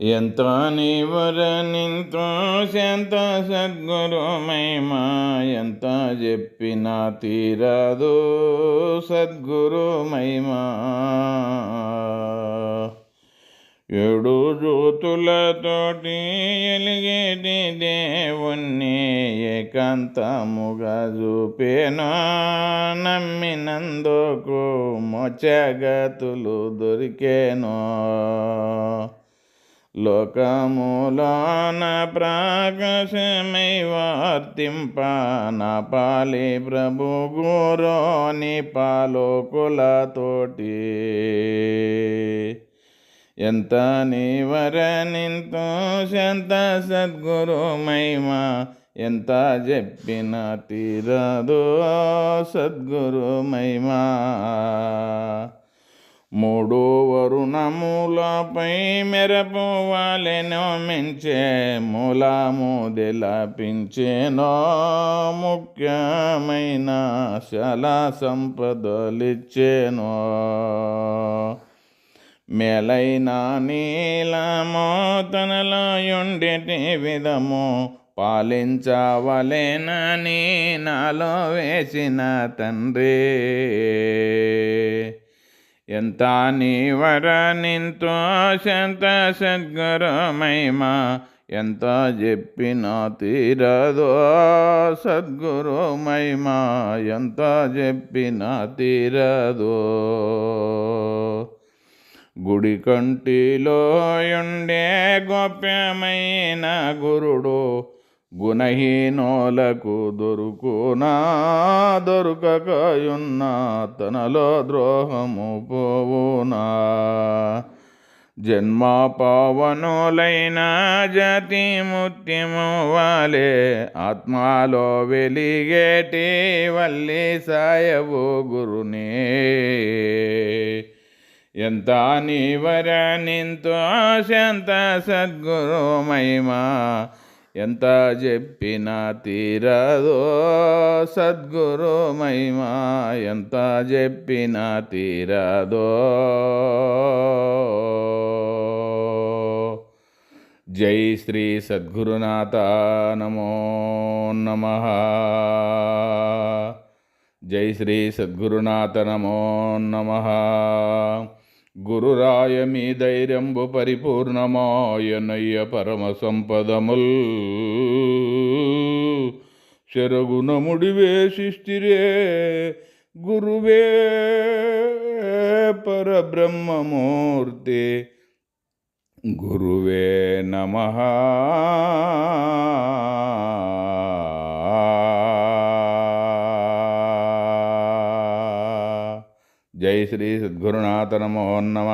ఎంత నీవరనింతో శాంత సద్గురు మహిమా ఎంత చెప్పినా తీరదు సద్గురు మహిమా ఏడు జ్యోతులతోటి ఎలిగేటి దేవుణ్ణి ఏకాంతముగా చూపేనా నమ్మినందుకు మొచ్చగతులు దొరికేనో. లోకములోన ప్రాకాశమై వర్తింప నా పాలి ప్రభు గురోని పాలోకులతోటి. ఎంత నీవరనింతో శాంత సద్గురు మహిమా ఎంత చెప్పిన తీరదో సద్గురు మహిమా. మూడు వరుణములపై మెరపు వాలెనో మించే మూలము దిలపించేనో ముఖ్యమైన శల సంపదలిచ్చేనో. మేలైన నీలమో తనలో ఉండేటి విధము పాలించవలేనని నాలో వేసిన తండ్రి. ఎంత నీవరనింతో శంత సద్గురు మహిమా ఎంత చెప్పిన తీరదో సద్గురు మహిమా ఎంత చెప్పిన తీరదో. గుడి కంటిలో ఉండే గోప్యమైన గురుడు గుణహీనోలకు దొరుకునా దొరకకయున్నా తనలో ద్రోహము పోవునా. జన్మ జతి జాతి ముత్యము వాలే ఆత్మలో వెలిగేటి వల్లి సాయవు గురునే. ఎంత నీవరనింతో శాంత సద్గురు మహిమా ఎంత చెప్పిన తీరదో సద్గురు మహిమా ఎంత చెప్పిన తీరదో. జై శ్రీ సద్గురునాథ నమో నమ. జై శ్రీ సద్గురునాథ నమో నమ. గురురాయ మీ ధైర్యంబు పరిపూర్ణమాయనయ్య పరమ సంపదముల్ శరగుణముడి వేసిస్తిరే గురువే పరబ్రహ్మమూర్తి. గురువే నమ. జై శ్రీ సద్గురునాథ నమో నమ